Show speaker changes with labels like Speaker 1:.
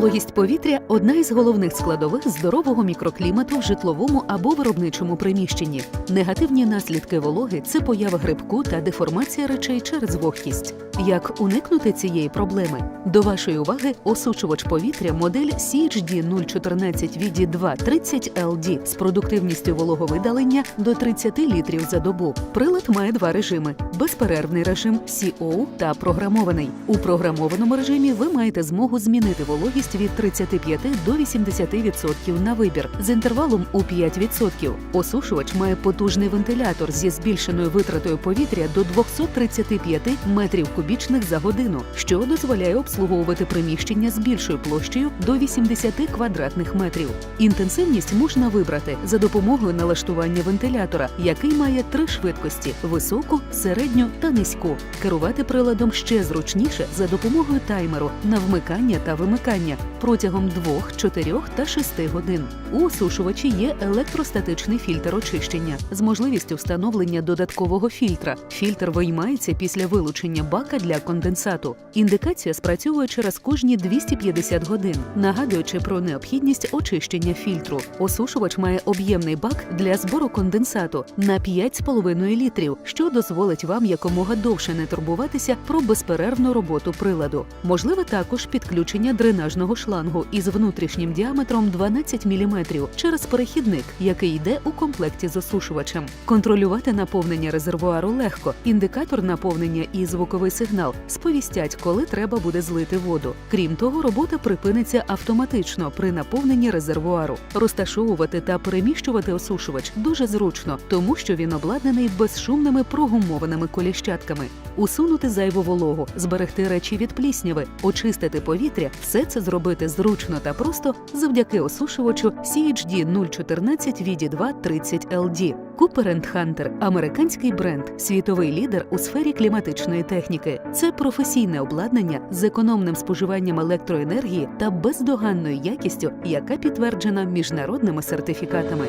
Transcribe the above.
Speaker 1: Вологість повітря одна із головних складових здорового мікроклімату в житловому або виробничому приміщенні. Негативні наслідки вологи це поява грибку та деформація речей через вогкість. Як уникнути цієї проблеми? До вашої уваги осушувач повітря модель CHD 014 VD2 30 LD з продуктивністю вологовидалення до 30 літрів за добу. Прилад має два режими: безперервний режим CO та програмований. У програмованому режимі ви маєте змогу змінити вологість від 35 до 80% на вибір з інтервалом у 5%. Осушувач має потужний вентилятор зі збільшеною витратою повітря до 235 метрів кубічних за годину, що дозволяє обслуговувати приміщення з більшою площею до 80 квадратних метрів. Інтенсивність можна вибрати за допомогою налаштування вентилятора, який має три швидкості: високу, середню та низьку. Керувати приладом ще зручніше за допомогою таймеру на вмикання та вимикання протягом 2, 4 та 6 годин. У осушувачі є електростатичний фільтр очищення з можливістю встановлення додаткового фільтра. Фільтр виймається після вилучення бака для конденсату. Індикація спрацьовує через кожні 250 годин, нагадуючи про необхідність очищення фільтру. Осушувач має об'ємний бак для збору конденсату на 5,5 літрів, що дозволить вам якомога довше не турбуватися про безперервну роботу приладу. Можливе також підключення дренажного шлангу із внутрішнім діаметром 12 мм через перехідник, який йде у комплекті з осушувачем. Контролювати наповнення резервуару легко. Індикатор наповнення і звуковий сигнал сповістять, коли треба буде злити воду. Крім того, робота припиниться автоматично при наповненні резервуару. Розташовувати та переміщувати осушувач дуже зручно, тому що він обладнаний безшумними прогумованими коліщатками. Усунути зайву вологу, зберегти речі від плісняви, очистити повітря все це зробити зручно та просто завдяки осушувачу CHD 014 VD2 30 LD. Cooper Hunter – американський бренд, світовий лідер у сфері кліматичної техніки. Це професійне обладнання з економним споживанням електроенергії та бездоганною якістю, яка підтверджена міжнародними сертифікатами.